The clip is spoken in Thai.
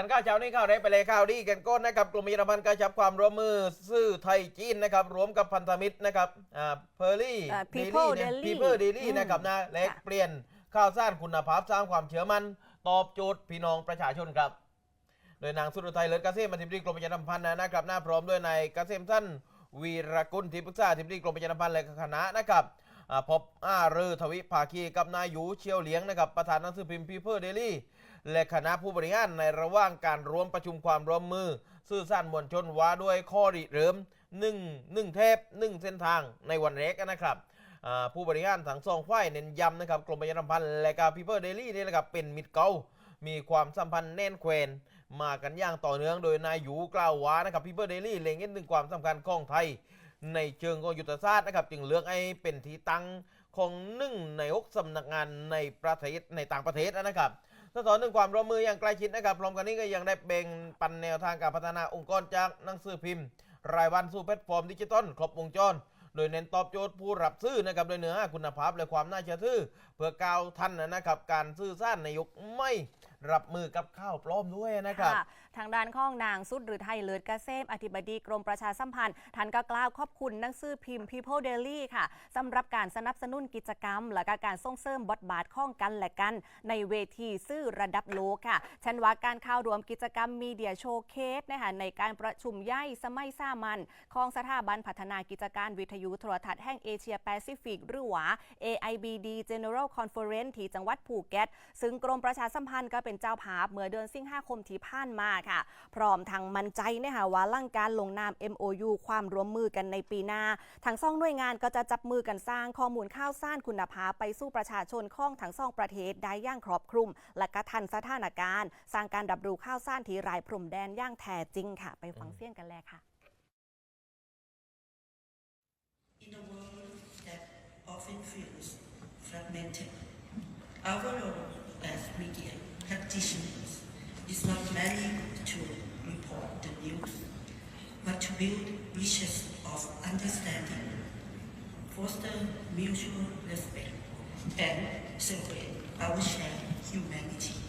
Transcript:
ทันข้าวเช้านี้ข่าวได้ไปเลยข่าวดีกันก้นนะครับกลุ่มเยอรมันกระชับความร่วมมือซื่อไทยจีนนะครับรวมกับพันธมิตรนะครับอ่าเพอร์ลี่อ่า People นะ Daily People Daily อืมนะครับนะและค่ะเปลี่ยนข่าวสารคุณภาพสร้างความเชื่อมั่นตอบโจทย์พี่น้องประชาชนครับ โดยนางสุรไทยเลิศเกษมอธิบดีกรมประชาสัมพันธ์นะครับหน้าพร้อมด้วยนายเกษมสั้นวีรกุลที่ปรึกษาอธิบดีกรมประชาสัมพันธ์และคณะนะครับอ่า พบอ้ารือทวิภาคีกับนายยูเชียวเหลียงนะครับประธานหนังสือพิมพ์ People Daily และคณะผู้บริหารในระหว่างการร่วมประชุมความร่วมมือ สื่อสารมวลชนว่าด้วยข้อริเริ่มหนึ่งหนึ่งเทปหนึ่งเส้นทางในวันแรกนะครับผู้บริหารทั้งสองฝ่ายเน้นย้ำนะครับกรมประชาสัมพันธ์และก็ People Daily นี่นะครับเป็นมิตรเก่ามีความสัมพันธ์แน่นแควนมากันอย่างต่อเนื่องโดยนายหยูกล่าวว่านะครับพีเบอร์เดลี่เล็งเห็นถึงความสำคัญของไทย ในเชิงของยุทธศาสตร์นะครับจึงเลือกให้เป็นที่ตั้งของหนึ่งในหกสำนักงานในประเทศในต่างประเทศนะครับสะท้อนถึงความร่วมมืออย่างใกล้ชิดนะครับพร้อมกันนี้ก็ยังได้แบ่งปันแนวทางการพัฒนาองค์กรจากหนังสือพิมพ์ รายวันสู่แพลตฟอร์มดิจิตอลครบวงจร โดยเน้นตอบโจทย์ผู้รับซื้อนะครับโดยเนื้อคุณภาพและความน่าเชื่อถือ เพื่อก้าวทันนะครับการซื้อสร้างในยุคไม่ รับมือกับข้าวปลอมด้วยนะครับ ทางด้านข้องนางสุดหรือไทยเลิศเกษมอธิบดีกรมประชาสัมพันธ์ท่านก็กล่าวขอบคุณหนังสือพิมพ์ People Daily ค่ะสำหรับการสนับสนุนกิจกรรม และกการส่งเสริมบทบาทข้องกันและกัน ในเวทีซื่อระดับโลกค่ะฉันว่าการเข้ารวมกิจกรรมมีเดียโชว์เคสนะคะในการประชุมใหญ่สมัยสามัญของสถาบันพัฒนากิจการวิทยุโทรทัศน์แห่งเอเชียแปซิฟิกหรือว่า AIBD General Conference ที่จังหวัดภูเก็ต ซึ่งกรมประชาสัมพันธ์ก็เป็นเจ้าภาพเมื่อเดือนสิงหาคมที่ผ่านมาค่ะ พร้อมทางมั่นใจนะคะว่าลั่งการลงนาม MOU ความร่วมมือกันในปีหน้าทั้งสองหน่วยงานก็จะจับมือกันสร้างข้อมูลข่าวสารคุณภาพไปสู่ประชาชนข้องทั้งสองประเทศได้ย่างครอบคลุม และกระทันสถานการณ์ สร้างการรับรู้ข่าวสารที่รายพรมแดนย่างแท้จริงค่ะ ไปฟังเสียงกันเลยค่ะ In a world that often feels fragmented, our role as media practitioners is not merely to report the news, but to build bridges of understanding, foster mutual respect, and celebrate our shared humanity.